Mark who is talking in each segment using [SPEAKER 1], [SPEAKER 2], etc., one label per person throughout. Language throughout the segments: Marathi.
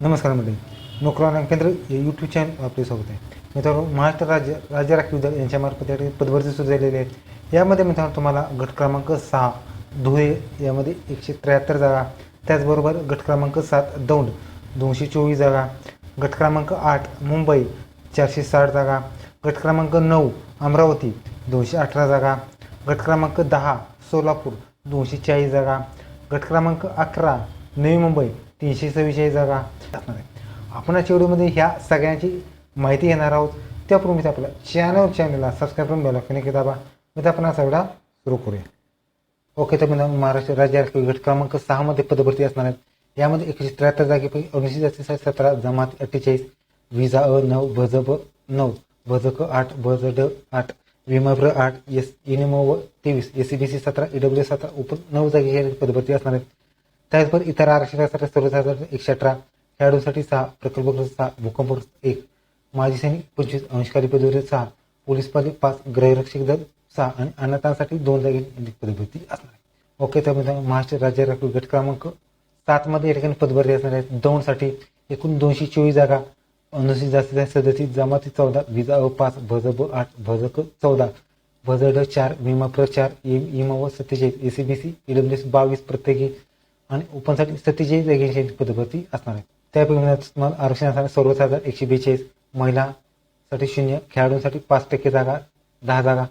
[SPEAKER 1] नमस्कार मंडळी. नोकरी केंद्र यूट्यूब चॅनल आपले स्वागत आहे. मित्रांनो महाराष्ट्र राज्य राज्य राखीव दल यांच्यामार्फत या पदभरती सुरू झालेली आहे यामध्ये मित्रांनो तुम्हाला गट क्रमांक सहा धुळे यामध्ये एकशे त्र्याहत्तर जागा त्याचबरोबर गट क्रमांक सात दौंड दोनशे चोवीस जागा गट क्रमांक आठ मुंबई चारशे साठ जागा गट क्रमांक नऊ अमरावती दोनशे अठरा जागा गट क्रमांक दहा सोलापूर दोनशे चाळीस जागा गट क्रमांक अकरा नवी मुंबई तीनशे सव्वीसशे जागा. असणार आहे आपण आजच्या व्हिडिओमध्ये ह्या सगळ्यांची माहिती घेणार आहोत. त्यापूर्वी आपल्या चॅनल चॅनलला सबस्क्राईब करून बेल आयकॉन दाबा. म्हणजे आपण हा सगळा सुरू करूया. ओके तर मित्रांनो महाराष्ट्र राज्य राखीव गट क्रमांक सहामध्ये पदभरती असणार आहेत. यामध्ये एकशे त्र्याहत्तर जागेपैकी अनुसूचित जाती सतरा जमात अठ्ठेचाळीस विजा अ नऊ भज ब नऊ भज क आठ भज ड आठ विमाभ्र आठ एस इनिमो व तेवीस एस सी बी सी सतरा ईडब्ल्यू सतरा उप नऊ जागेच्या पदभरती असणार आहेत. त्याचबरोबर इतर आरक्षणासाठी सर्वसाधारण एकशे अठरा खेळाडूंसाठी सहा प्रकल्पग्रस्त सहा भूकंपग्रस्त एक माजी सैनिक पंचवीस अंशकारी पदवीधर सहा पोलीस पालिक पाच गृहरक्षक दल सहा आणि अनाथांसाठी दोन जागी पदभरती असणार आहे. ओके तर महाराष्ट्र राज्य राखीव गट क्रमांक सातमध्ये या ठिकाणी पदभरती असणार आहेत. दौंडसाठी एकूण दोनशे चोवीस जागा अनुसूचित जास्तीत सदतीस जमाती चौदा विजा अ पाच भज ब आठ भज क चौदा भज ड चार विमा प्र चार इमा व सत्तेचाळीस एसीबीसी ईडब्ल्यू एस बावीस प्रत्येकी आणि ओपनसाठी सत्तेचाळीस जागेची पदभरती असणार आहेत. त्यापैकी तुम्हाला आरक्षणासाठी सर्वसाधारण एकशे बेचाळीस महिलासाठी शून्य खेळाडूंसाठी पाच टक्के जागा दहा जागा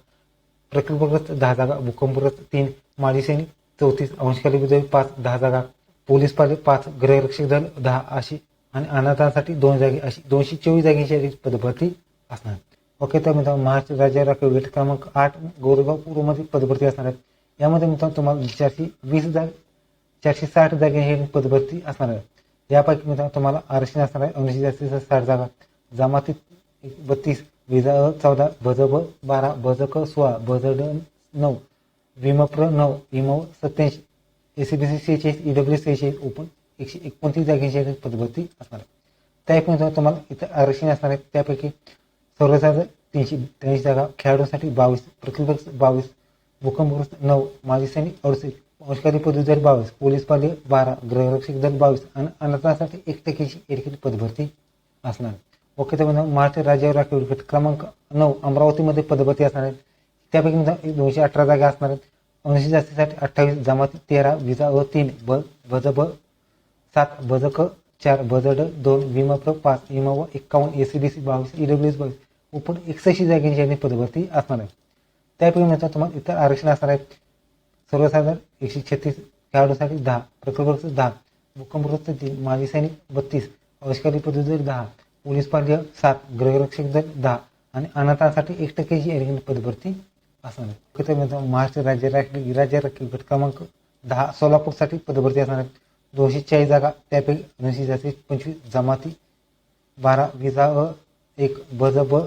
[SPEAKER 1] प्रकल्पग्रस्त दहा जागा भूकंपग्रस्त तीन माजी सैनिक चौतीस अंशकाली विद्यापीठ पाच दहा जागा पोलीस पाले पाच गृहरक्षक दल दहा अशी आणि अनाथांसाठी दोन जागे अशी दोनशे चोवीस जागेची पदभरती असणार ओके तर मित्रांनो महाराष्ट्र राज्य राखीव गट क्रमांक आठ गोरेगाव पूर्वमध्ये पदभरती असणार आहेत. यामध्ये मित्रांनो तुम्हाला चारशे वीस जागा चारशे साठ जागे हे पदभरती असणार आहे यापैकी मित्रांनो तुम्हाला आरक्षण असणार आहे. अनुसूचित जास्तीत साठ जागा. जमातीत एक बत्तीस विजा चौदा भज ब बारा भज क सोळा भज ड नऊ विमप्र नऊ विमो सत्याऐंशी एसीबीसी सेहेचाळीस ईडब्ल्यू सेहेचाळीस ओपन एकशे एकोणतीस जागेची पदभरती असणार आहे त्यापैकी मित्रांनो तुम्हाला इथं आरक्षण असणार आहे त्यापैकी सर्वसाधारण तीनशे त्र्याऐंशी जागा खेळाडूंसाठी बावीस प्रतिपक्ष बावीस भूकंपग्रस्त नऊ माजी सैनिक अडुसष्ट अंशकारी पदवीधर बावीस पोलीस पाले बारा गृहरक्षक दल बावीस आणि अनाथांसाठी एक टक्केची एकेरी पदभरती असणार. ओके म्हणजे महाराष्ट्र राज्यावर राखीव गट क्रमांक नऊ अमरावतीमध्ये पदभरती असणार आहेत. त्यापैकी म्हणजे दोनशे अठरा जागा असणार आहेत. अनुसूचित जास्तीसाठी अठ्ठावीस जमात तेरा विजा व तीन ब भज ब सात भजक चार भजड ड दोन विमा प्र पाच विमा व एक्कावन्न सी बावीस ईडब्ल्यू एस बावीस ओपन एकसष्टी जागेची यांनी पदभरती असणार आहे त्यापैकी म्हणजे तुम्हाला इतर आरक्षण असणार आहेत. सर्वसाधारण एकशे छत्तीस खेळाडूसाठी दहा प्रकल्पग्रस्त दहा भूकंपग्रस्त तीन माजी सैनिक बत्तीस अवशकारी पदवीधर दहा पोलीस पाल्य सात गृहरक्षक दल दहा आणि अनाथांसाठी एक टक्केची एरगिन पदभरती असणार. महाराष्ट्र राज्य राखीव राज्य राखीव गट क्रमांक दहा सोलापूरसाठी पदभरती असणार आहेत. दोनशे चाळीस जागा त्यापैकी दोनशे जास्तीत पंचवीस जमाती बारा विजा अ एक बज ब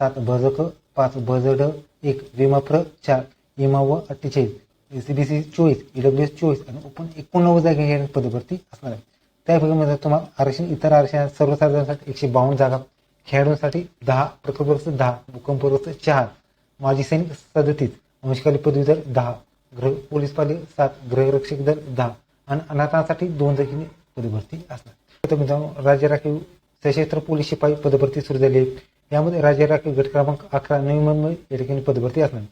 [SPEAKER 1] सात बज क पाच बज ड एक विमा प्र चार इमा व अठ्ठेचाळीस. एसीबीसी चोवीस ईडब्ल्यू एस चोवीस आणि ओपन एकोणनव्वद जागा या पदभरती असणार आहे त्यापैकी मध्ये तुम्हाला आरक्षण इतर आरक्षण सर्वसाधारणसाठी एकशे बावन्न जागा खेळाडूंसाठी दहा प्रकल्पग्रस्त दहा भूकंपग्रस्त चार माजी सैनिक सदतीस अंशकाली पदवीधर दहा गृह पोलीस पाले सात गृहरक्षक दल दहा आणि अनाथांसाठी दोन जागी पदभरती असणार तर मित्रांनो राज्य राखीव सशस्त्र पोलीस शिपाई पदभरती सुरू झाली आहे. यामध्ये राज्य राखीव गट क्रमांक अकरा नवी मुंबई या ठिकाणी पदभरती असणार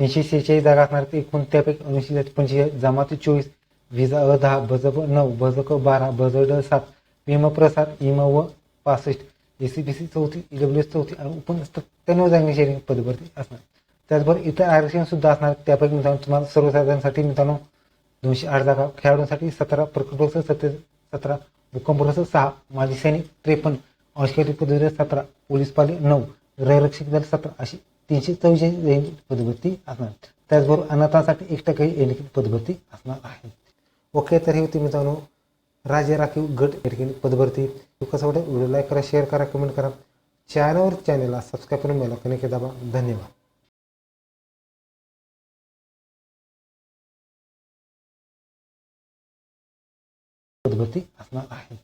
[SPEAKER 1] तीनशे शेहेचाळीस जागा असणार ते एकूण त्यापैकी ऐंशी पंचेचाळीस जमाती चोवीस विजा अ दहा भज नऊ बजक बारा भज ड सात विमा प्रसाद इमा व पासष्ट एसीबीसी चौथी ईडब्ल्यू एस चौथी आणि उपन सत्त्याण्णव जागेची पदभरती असणार. त्याचबरोबर इतर आरक्षण सुद्धा असणार. त्यापैकी मित्रांनो तुम्हाला सर्वसाधारणसाठी मित्रांनो दोनशे आठ जागा खेळाडूंसाठी सतरा प्रकल्प सत्ते सतरा भूकंपग्रस्त सहा माजी सैनिक त्रेपन्न अंशकारी पदवीधर सतरा पोलीस पाले नऊ गृहरक्षक दल सतरा अशी तीनशे चव्वेचाळीस पदभरती असणार. त्याचबरोबर अनाथांसाठी एक टक्के एलिखित पदभरती असणार आहे. ओके तर हे होती मित्रांनो. राज्य राखीव गट या पदभरती. कसं वाटेल? व्हिडिओ लाईक करा शेअर करा कमेंट करा. चॅनलवर चॅनलला सबस्क्राईब करून मिळाला कनेक्ट दाबा. धन्यवाद. पदभरती असणार आहे.